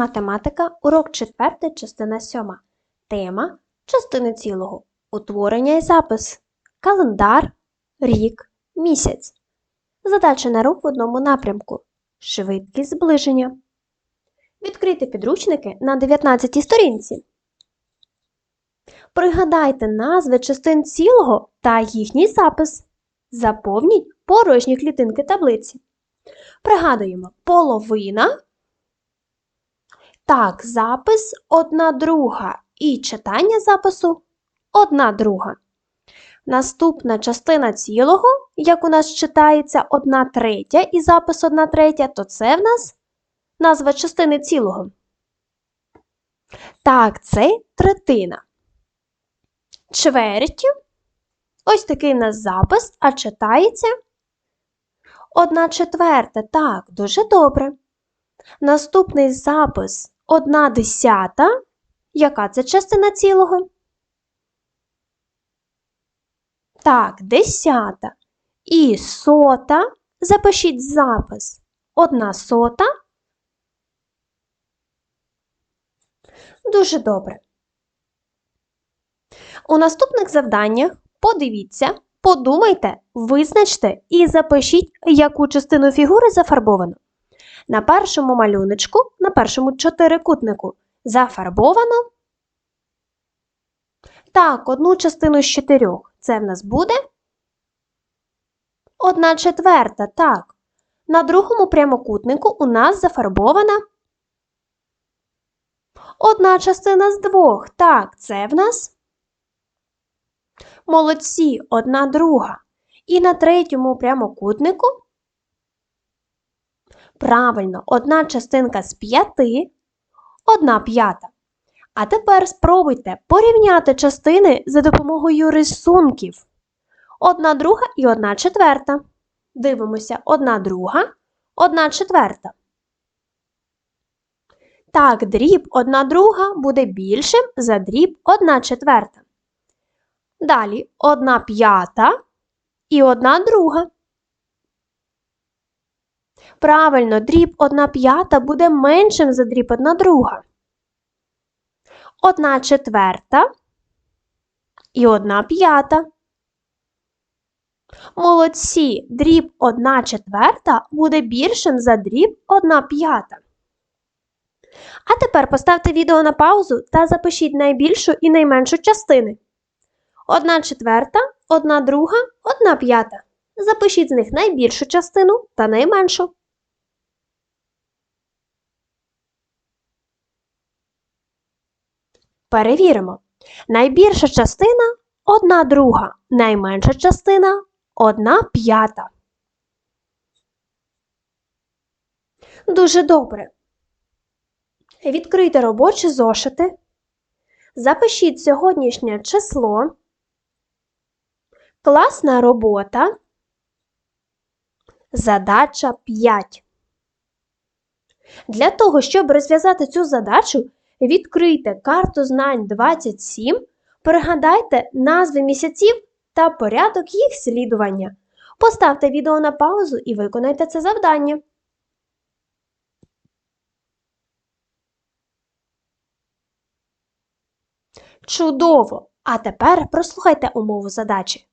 Математика, урок 4, частина 7. Тема частини цілого. Утворення і запис. Календар, рік, місяць. Задача на рух в одному напрямку. Швидкість зближення. Відкрийте підручники на 19 сторінці. Пригадайте назви частин цілого та їхній запис. Заповніть порожні клітинки таблиці. Пригадуємо половина. Так, запис одна друга і читання запису одна друга. Наступна частина цілого, як у нас читається одна третя і запис одна третя, то це в нас назва частини цілого. Так, це третина. Чверть. Ось такий у нас запис, а читається одна четверта. Так, дуже добре. Наступний запис одна десята. Яка це частина цілого? Так, десята. І сота. Запишіть запис. Одна сота. Дуже добре. У наступних завданнях подивіться, подумайте, визначте і запишіть, яку частину фігури зафарбовано. На першому малюночку, на першому чотирикутнику зафарбовано. Так, одну частину з чотирьох. Це в нас буде одна четверта. Так. На другому прямокутнику у нас зафарбована одна частина з двох. Так, це в нас молодці, одна друга. І на третьому прямокутнику Правильно, одна частинка з п'яти, одна п'ята. А тепер спробуйте порівняти частини за допомогою рисунків. Одна друга і одна четверта. Дивимося, одна друга, одна четверта. Так, дріб одна друга буде більшим за дріб одна четверта. Далі одна п'ята і одна друга. Правильно, дріб 1 п'ята буде меншим за дріб 1 друга. 1 четверта і 1 п'ята. Молодці, дріб 1 четверта буде більшим за дріб 1 п'ята. А тепер поставте відео на паузу та запишіть найбільшу і найменшу частини. 1 четверта, 1 друга, 1 п'ята. Запишіть з них найбільшу частину та найменшу. Перевіримо. Найбільша частина одна друга, найменша частина одна п'ята. Дуже добре. Відкрийте робочі зошити. Запишіть сьогоднішнє число. Класна робота. Задача 5. Для того, щоб розв'язати цю задачу, Відкрийте карту знань 27, пригадайте назви місяців та порядок їх слідування. Поставте відео на паузу і виконайте це завдання. Чудово! А тепер прослухайте умову задачі.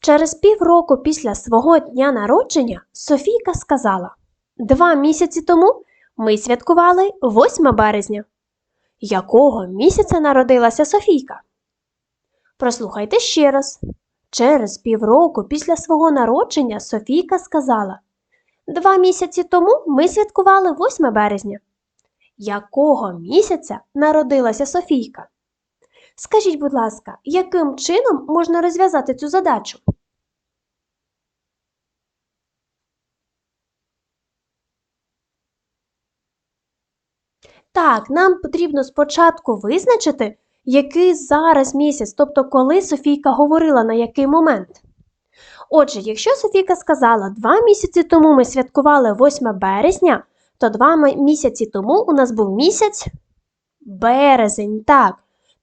Через півроку після свого дня народження Софійка сказала: Два місяці тому ми святкували 8 березня якого місяця народилася Софійка? Прослухайте ще раз. Через півроку після свого народження Софійка сказала Два місяці тому ми святкували 8 березня. Якого місяця народилася Софійка? Скажіть, будь ласка, яким чином можна розв'язати цю задачу? Так, нам потрібно спочатку визначити, який зараз місяць, тобто коли Софійка говорила на який момент. Отже, якщо Софійка сказала, два місяці тому ми святкували 8 березня, то два місяці тому у нас був місяць березень. так.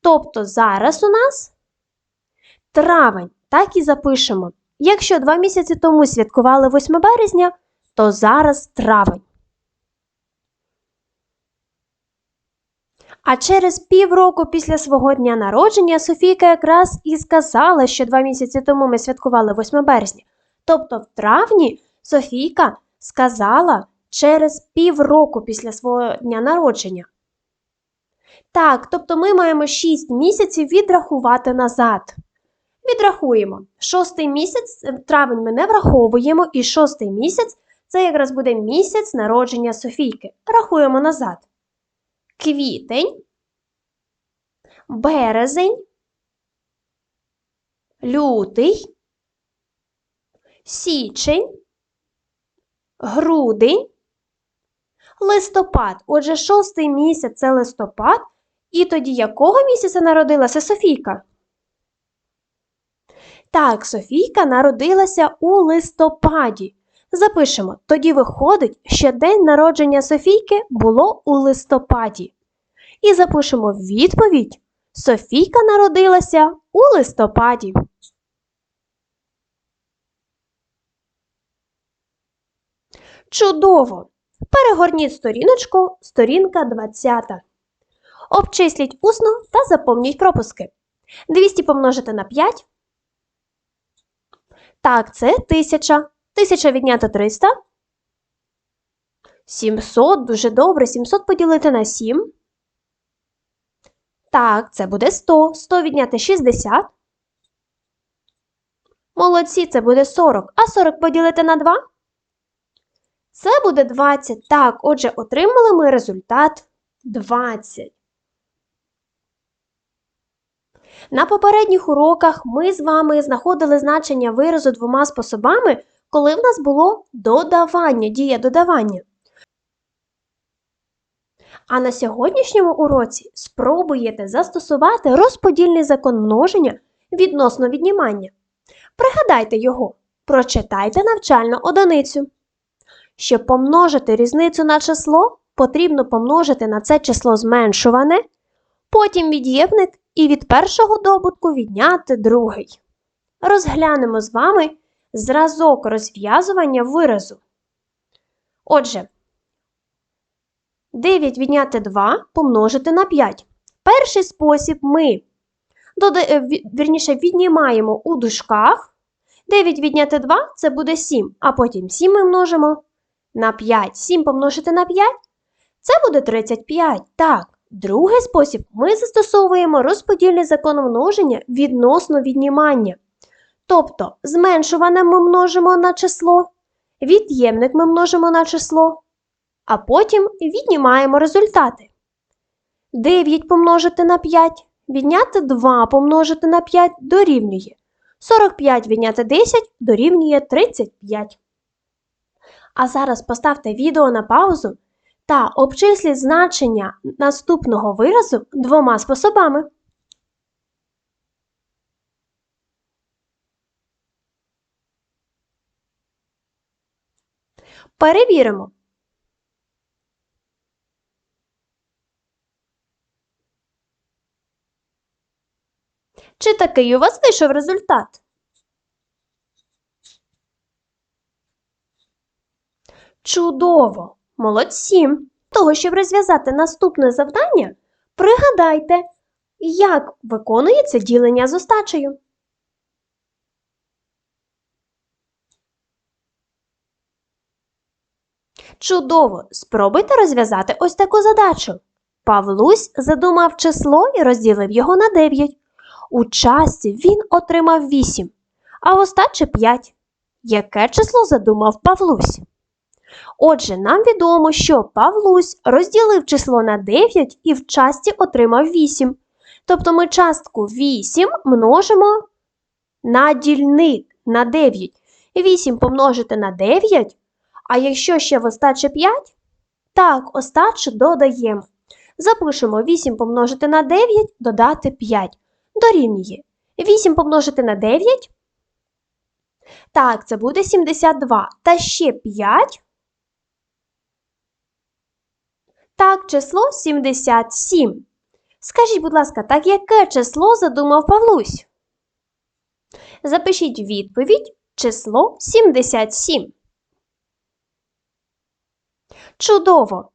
Тобто зараз у нас травень. Так і запишемо. Якщо два місяці тому святкували 8 березня, то зараз травень. А через півроку після свого дня народження Софійка якраз і сказала, що два місяці тому ми святкували 8 березня. Тобто в травні Софійка сказала через півроку після свого дня народження. Так, тобто ми маємо 6 місяців відрахувати назад. Відрахуємо. Шостий місяць, е, травень ми не враховуємо, і шостий місяць це якраз буде місяць народження Софійки. Рахуємо назад. Квітень, березень, лютий, січень, грудень, листопад. Отже, шостий місяць це листопад. І тоді якого місяця народилася Софійка? Так, Софійка народилася у листопаді. Запишемо, тоді виходить, що день народження Софійки було у листопаді. І запишемо відповідь: Софійка народилася у листопаді. Чудово! Перегорніть сторіночку, сторінка 20. Обчисліть усно та заповніть пропуски. 200 помножити на 5. Так, це 1000. 1000 відняти 300. 700. Дуже добре. 700 поділити на 7. Так, це буде 100. 100 відняти 60. Молодці, це буде 40. А 40 поділити на 2. Це буде 20. Так, отже, отримали ми результат 20. На попередніх уроках ми з вами знаходили значення виразу двома способами, коли в нас було додавання, дія додавання. А на сьогоднішньому уроці спробуєте застосувати розподільний закон множення відносно віднімання. Пригадайте його, прочитайте навчальну одиницю. Щоб помножити різницю на число, потрібно помножити на це число зменшуване, потім від'ємник і від першого добутку відняти другий. Розглянемо з вами зразок розв'язування виразу. Отже, 9 відняти 2 помножити на 5. Перший спосіб ми вірніше, віднімаємо у дужках. 9 відняти 2 це буде 7, а потім 7 ми множимо на 5. 7 помножити на 5 це буде 35. Так, другий спосіб ми застосовуємо розподільний закон множення відносно віднімання. Тобто зменшуване ми множимо на число, від'ємник ми множимо на число, а потім віднімаємо результати. 9 помножити на 5, відняти 2 помножити на 5 дорівнює. 45 відняти 10 дорівнює 35. А зараз поставте відео на паузу та обчисліть значення наступного виразу двома способами. Перевіримо. Чи такий у вас вийшов результат? Чудово! Молодці! Того, щоб розв'язати наступне завдання, пригадайте, як виконується ділення з остачею. Чудово! Спробуйте розв'язати ось таку задачу. Павлусь задумав число і розділив його на 9. У часті він отримав 8, а в остачі 5. Яке число задумав Павлусь? Отже, нам відомо, що Павлусь розділив число на 9 і в часті отримав 8. Тобто ми частку 8 множимо на дільник на 9. 8 помножити на 9. А якщо ще в остачі 5, так, остачу додаємо. Запишемо 8 помножити на 9, додати 5. Дорівнює. 8 помножити на 9. Так, це буде 72. Та ще 5. Так, число 77. Скажіть, будь ласка, так яке число задумав Павлусь? Запишіть відповідь число 77. Чудово!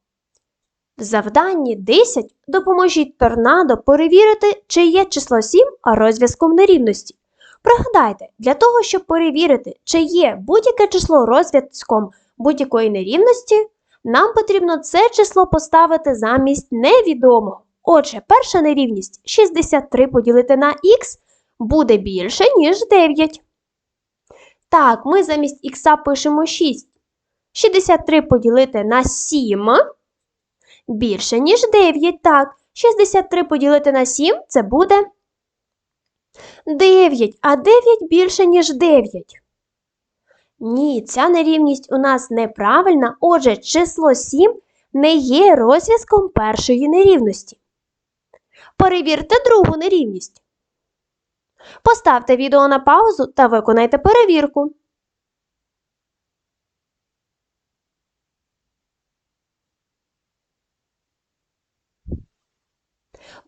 В завданні 10 допоможіть торнадо перевірити, чи є число 7 розв'язком нерівності. Пригадайте, для того, щоб перевірити, чи є будь-яке число розв'язком будь-якої нерівності, нам потрібно це число поставити замість невідомого. Отже, перша нерівність 63 поділити на х буде більше, ніж 9. Так, ми замість х пишемо 6. 63 поділити на 7 більше, ніж 9. Так, 63 поділити на 7 це буде 9, а 9 більше, ніж 9. Ні, ця нерівність у нас неправильна, отже, число 7 не є розв'язком першої нерівності. Перевірте другу нерівність. Поставте відео на паузу та виконайте перевірку.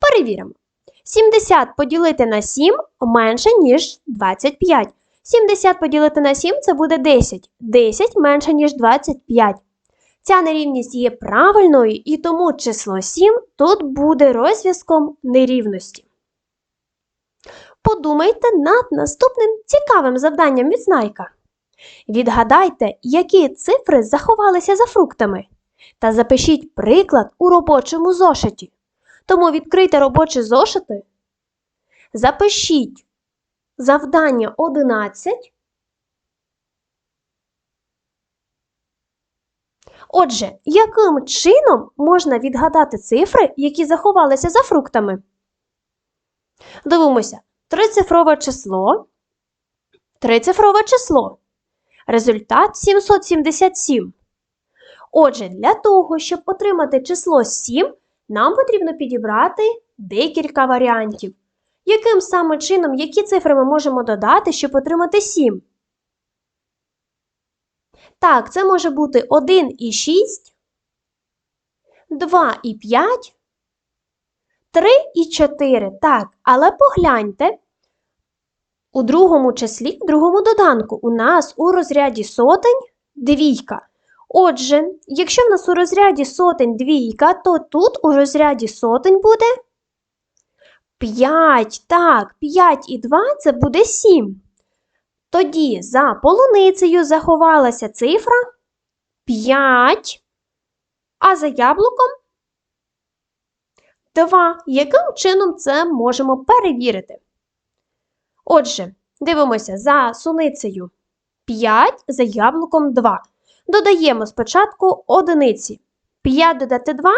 Перевіримо. 70 поділити на 7 менше, ніж 25. 70 поділити на 7 це буде 10. 10 менше, ніж 25. Ця нерівність є правильною, і тому число 7 тут буде розв'язком нерівності. Подумайте над наступним цікавим завданням від знайка. Відгадайте, які цифри заховалися за фруктами. Та запишіть приклад у робочому зошиті. Тому відкрийте робочі зошити, запишіть завдання 11. Отже, яким чином можна відгадати цифри, які заховалися за фруктами? Дивимося, трицифрове число. Трицифрове число. Результат 777. Отже, для того, щоб отримати число 7, нам потрібно підібрати декілька варіантів. Яким саме чином, які цифри ми можемо додати, щоб отримати 7? Так, це може бути 1 і 6, 2 і 5, 3 і 4. Так, але погляньте, у другому числі, в другому доданку, у нас у розряді сотень двійка. Отже, якщо в нас у розряді сотень двійка, то тут у розряді сотень буде 5. Так, 5 і 2 це буде 7. Тоді за полуницею заховалася цифра 5, а за яблуком 2. Яким чином це можемо перевірити? Отже, дивимося за суницею 5, за яблуком 2. Додаємо спочатку одиниці. 5 додати 2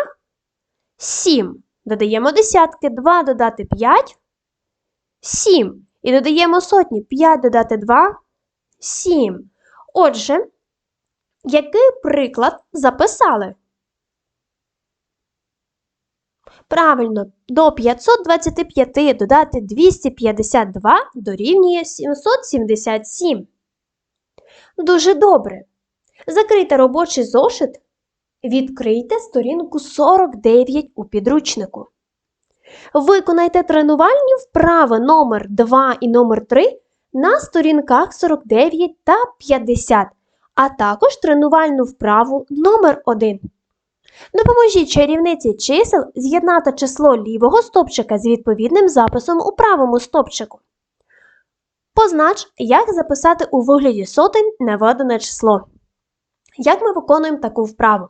7. Додаємо десятки, 2 додати 5 7. І додаємо сотні 5 додати 2 7. Отже, який приклад записали? Правильно, до 525 додати 252 дорівнює 777. Дуже добре. Закрийте робочий зошит. Відкрийте сторінку 49 у підручнику. Виконайте тренувальні вправи номер 2 і номер 3 на сторінках 49 та 50, а також тренувальну вправу номер 1. Допоможіть чарівниці чисел з'єднати число лівого стопчика з відповідним записом у правому стопчику. Познач, як записати у вигляді сотень наведене число. Як ми виконуємо таку вправу?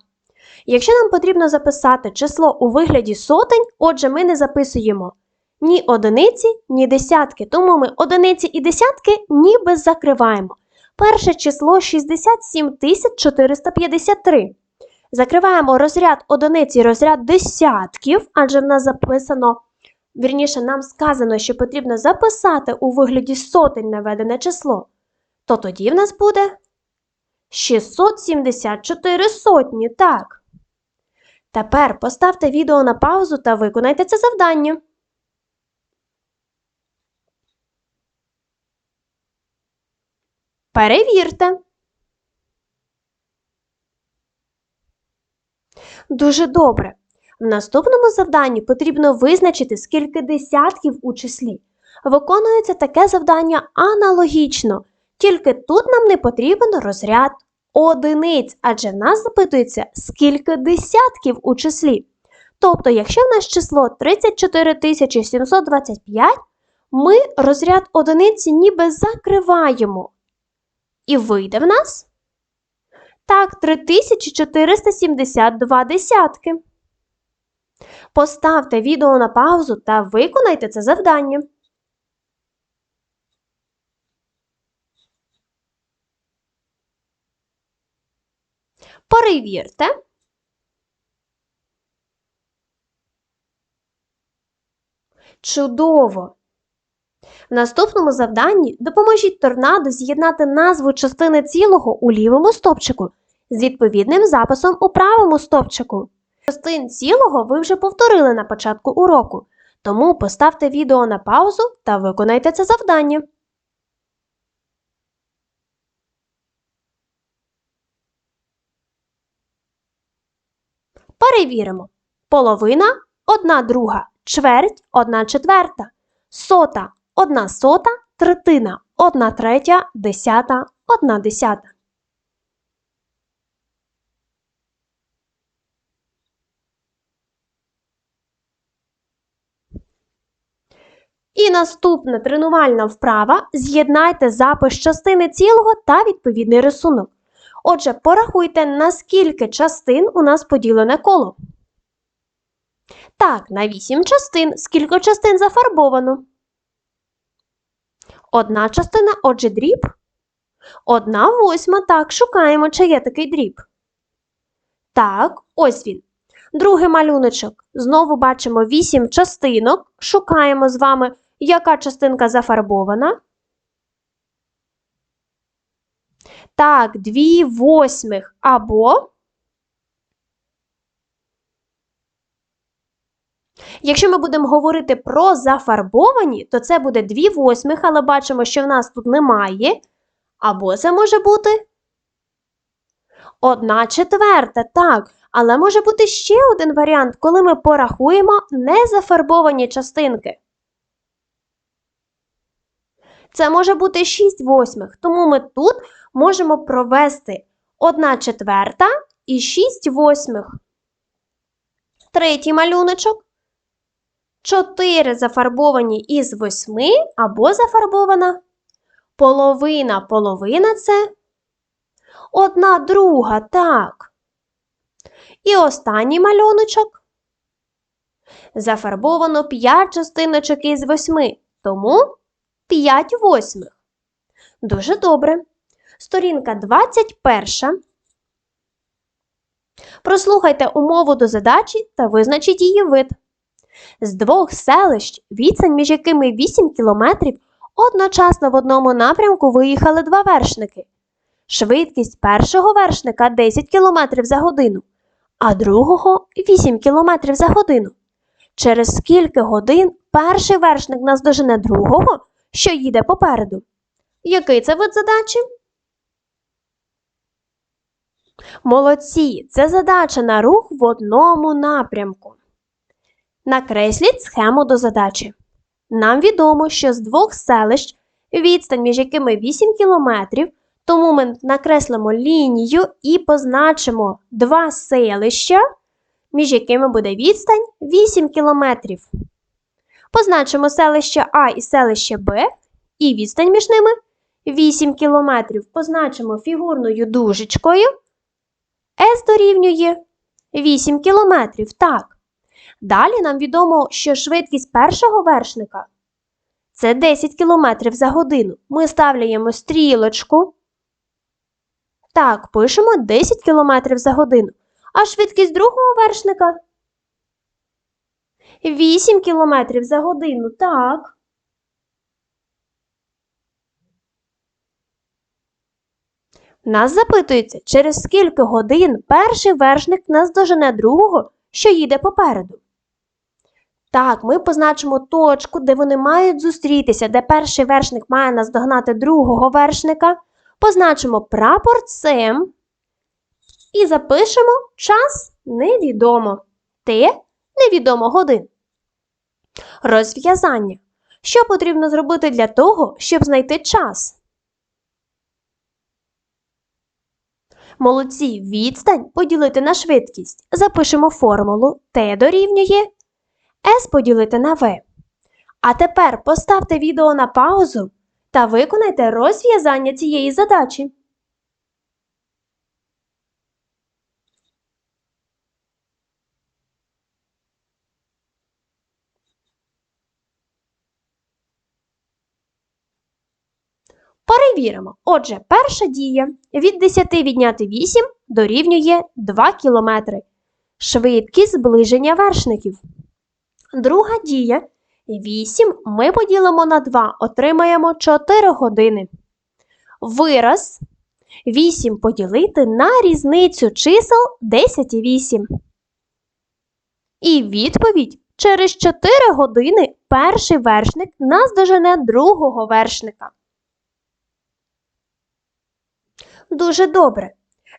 Якщо нам потрібно записати число у вигляді сотень, отже, ми не записуємо ні одиниці, ні десятки, тому ми одиниці і десятки ніби закриваємо. Перше число 67 453. Закриваємо розряд одиниць і розряд десятків, адже в нас записано, вірніше, нам сказано, що потрібно записати у вигляді сотень наведене число. То тоді в нас буде 674 сотні, так. Тепер поставте відео на паузу та виконайте це завдання. Перевірте. Дуже добре. В наступному завданні потрібно визначити, скільки десятків у числі. Виконується таке завдання аналогічно, тільки тут нам не потрібен розряд одиниць, адже в нас запитується, скільки десятків у числі. Тобто, якщо в нас число 34 725, ми розряд одиниці ніби закриваємо. І вийде в нас так 3472 десятки. Поставте відео на паузу та виконайте це завдання. Перевірте. Чудово! В наступному завданні допоможіть торнадо з'єднати назву частини цілого у лівому стовпчику з відповідним записом у правому стовпчику. Частин цілого ви вже повторили на початку уроку, тому поставте відео на паузу та виконайте це завдання. Перевіримо. Половина одна друга, чверть одна четверта, сота одна сота, третина одна третя, десята одна десята. І наступна тренувальна вправа з'єднайте запис частини цілого та відповідний рисунок. Отже, порахуйте, на скільки частин у нас поділене коло. Так, на 8 частин. Скільки частин зафарбовано? Одна частина, отже, дріб. Одна восьма. Так, шукаємо, чи є такий дріб. Так, ось він. Другий малюночок. Знову бачимо 8 частинок. Шукаємо з вами, яка частинка зафарбована. Так, 2 восьмих або. Якщо ми будемо говорити про зафарбовані, то це буде 2 восьмих, але бачимо, що в нас тут немає. Або це може бути одна четверта, так. Але може бути ще один варіант, коли ми порахуємо незафарбовані частинки. Це може бути 6 восьмих, тому ми тут можемо провести 1 четверта і 6 восьмих. Третій малюночок. 4 зафарбовані із 8 або зафарбована. Половина половина це одна друга, так. І останній малюночок. Зафарбовано 5 частиночок із 8, тому 5 восьмих. Дуже добре. Сторінка 21. Прослухайте умову до задачі та визначіть її вид. З двох селищ, відстань між якими 8 кілометрів, одночасно в одному напрямку виїхали два вершники. Швидкість першого вершника 10 км за годину, а другого 8 км за годину. Через скільки годин перший вершник наздожене другого, що їде попереду? Який це вид задачі? Молодці! Це задача на рух в одному напрямку. Накресліть схему до задачі. Нам відомо, що з двох селищ відстань між якими 8 кілометрів, тому ми накреслимо лінію і позначимо два селища, між якими буде відстань 8 кілометрів. Позначимо селище А і селище Б, і відстань між ними 8 кілометрів. Позначимо фігурною дужечкою. С дорівнює 8 кілометрів. Так. Далі нам відомо, що швидкість першого вершника це 10 км за годину. Ми ставляємо стрілочку. Так, пишемо 10 км за годину. А швидкість другого вершника 8 км за годину. Так. Нас запитується, через скільки годин перший вершник наздожене другого, що їде попереду. Так, ми позначимо точку, де вони мають зустрітися, де перший вершник має наздогнати другого вершника. Позначимо прапорцем і запишемо час невідомо. Т невідомо годин. Розв'язання. Що потрібно зробити для того, щоб знайти час? Молодці, відстань поділити на швидкість. Запишемо формулу Т дорівнює С поділити на В. А тепер поставте відео на паузу та виконайте розв'язання цієї задачі. Перевіримо. Отже, перша дія від 10 відняти 8 дорівнює 2 км. Швидкість зближення вершників. Друга дія 8 ми поділимо на 2, отримаємо 4 години. Вираз 8 поділити на різницю чисел 10 і 8. І відповідь через 4 години перший вершник наздожене другого вершника. Дуже добре.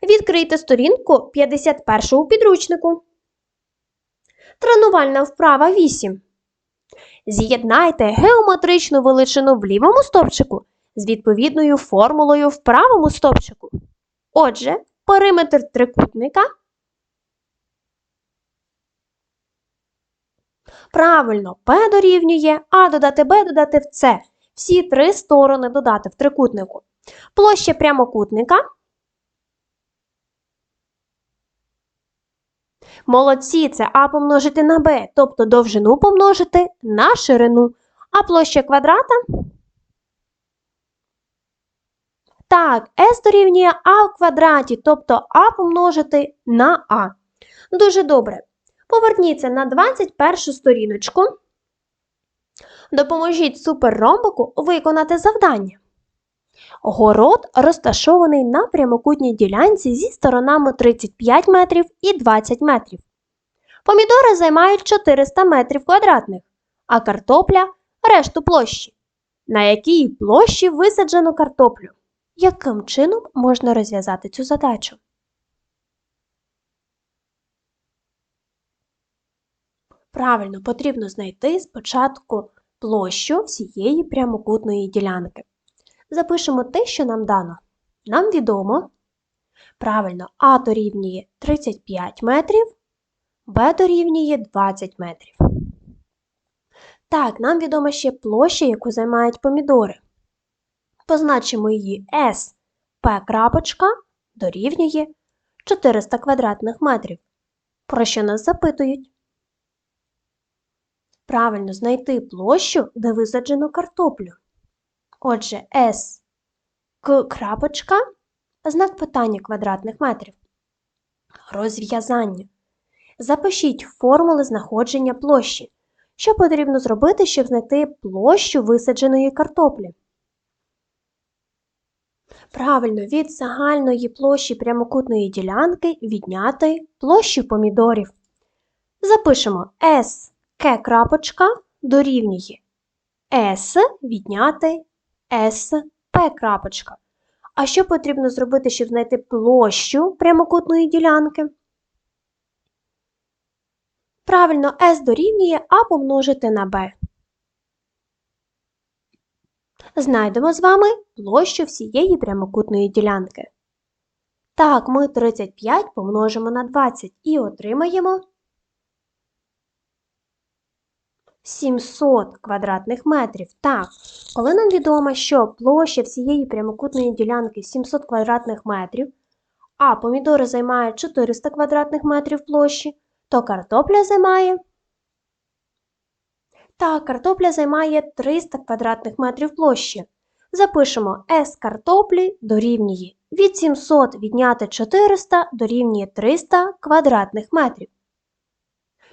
Відкрийте сторінку 51 у підручнику. Тренувальна вправа 8. З'єднайте геометричну величину в лівому стовпчику з відповідною формулою в правому стовпчику. Отже, периметр трикутника. Правильно, P дорівнює А додати Б додати в С. Всі три сторони додати в трикутнику. Площа прямокутника. Молодці, це А помножити на Б, тобто довжину помножити на ширину. А площа квадрата? Так, С дорівнює А в квадраті, тобто А помножити на А. Дуже добре. Поверніться на 21 сторіночку. Допоможіть суперромбику виконати завдання. Город розташований на прямокутній ділянці зі сторонами 35 метрів і 20 метрів. Помідори займають 400 метрів квадратних, а картопля решту площі. На якій площі висаджено картоплю? Яким чином можна розв'язати цю задачу? Правильно, потрібно знайти спочатку площу всієї прямокутної ділянки. Запишемо те, що нам дано. Нам відомо. Правильно, А дорівнює 35 метрів, Б дорівнює 20 метрів. Так, нам відома ще площа, яку займають помідори. Позначимо її S, P крапочка дорівнює 400 квадратних метрів. Про що нас запитують? Правильно знайти площу, де висаджено картоплю. Отже, S К крапочка, знак питання квадратних метрів. Розв'язання. Запишіть формули знаходження площі. Що потрібно зробити, щоб знайти площу висадженої картоплі? Правильно, від загальної площі прямокутної ділянки відняти площу помідорів. Запишемо S К крапочка дорівнює S відняти SP крапочка. А що потрібно зробити, щоб знайти площу прямокутної ділянки? Правильно, S дорівнює А помножити на B. Знайдемо з вами площу всієї прямокутної ділянки. Так, ми 35 помножимо на 20 і отримаємо 700 квадратних метрів. Так, коли нам відомо, що площа всієї прямокутної ділянки 700 квадратних метрів, а помідори займають 400 квадратних метрів площі, то картопля займає. Так, картопля займає 300 квадратних метрів площі. Запишемо S картоплі дорівнює від 700 відняти 400 дорівнює 300 квадратних метрів.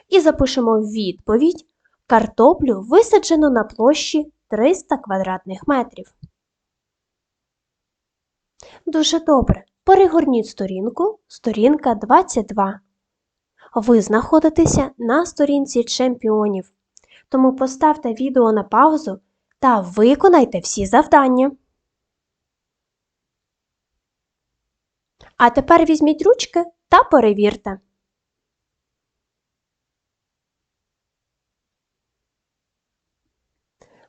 І запишемо відповідь Картоплю висаджено на площі 300 квадратних метрів. Дуже добре. Перегорніть сторінку, сторінка 22. Ви знаходитеся на сторінці чемпіонів. Тому поставте відео на паузу та виконайте всі завдання. А тепер візьміть ручки та перевірте.